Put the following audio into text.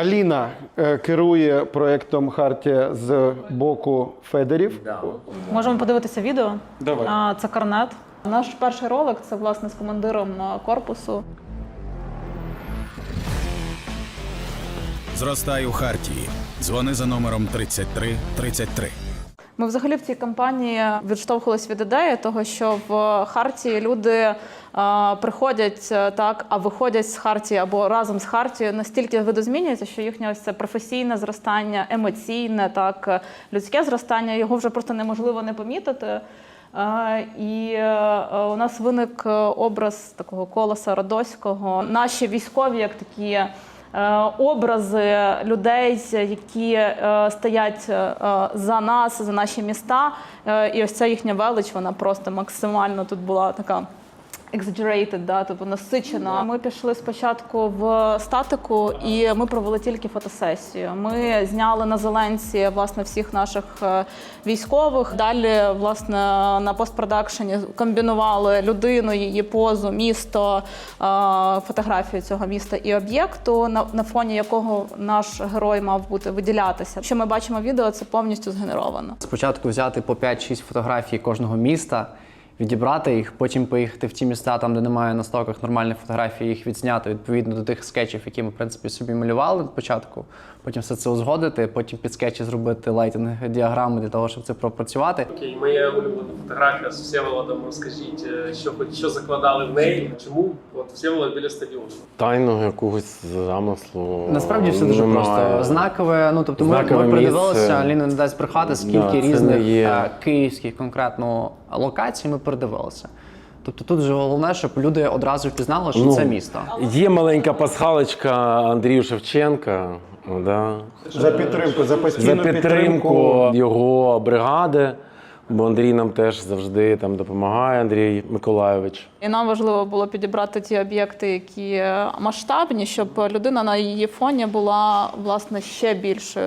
Аліна е, керує проєктом Хартія з боку Федерів. Можемо подивитися відео. Давай. А, Це карнет. Наш перший ролик це власне з командиром а, корпусу. Зростаю у Хартії. Дзвони за номером 3333. 33. Ми взагалі в цій кампанії відштовхувалися від ідеї того, що в Хартії люди а, приходять е, так, а виходять з Хартії або разом з Хартією настільки видозмінюється, що їхнє ось це професійне зростання, емоційне, так, е, людське зростання, його вже просто неможливо не помітити. Е, І е, у нас виник е, образ такого колоса Родоського. Наші військові, як такі е, образи людей, які е, стоять е, за нас, за наші міста. Е, І ось ця їхня велич, вона просто максимально тут була така. Exaggerated, да, тобто насичена. Ми пішли спочатку в статику, і ми провели тільки фотосесію. Ми зняли на зеленці власне всіх наших е, військових. Далі, власне, на постпродакшені комбінували людину, її позу, місто, е, фотографію цього міста і об'єкту, на, на фоні якого наш герой мав бути виділятися. Що ми бачимо в відео, це повністю згенеровано. Спочатку взяти по 5-6 фотографій кожного міста, відібрати їх, потім поїхати в ті міста, там, де немає на стоках нормальних фотографій, їх відзняти відповідно до тих скетчів, які ми в принципі собі малювали спочатку. Потім все це узгодити, потім під скетчі зробити лайтинг діаграми для того, щоб це пропрацювати. Окей, моя улюблена фотографія з Всеволодом. Розкажіть, е, що хоч що закладали в неї? Чому от Всеволод біля стадіону? Тайного якогось замислу. Насправді все дуже немає. просто. Знакове, ну тобто ми, Знакове ми придивилися, місце. Аліна не дасть брехати, скільки Да, різних є- е, київських конкретно локацій ми передивилися. Тобто тут же головне, щоб люди одразу впізнали, що Ну, це місто. Є маленька пасхалочка Андрію Шевченка. Да. За підтримку, за постійну За підтримку його бригади. Бо Андрій нам теж завжди там допомагає, Андрій Миколайович. І нам важливо було підібрати ті об'єкти, які масштабні, щоб людина на її фоні була власне ще більшою.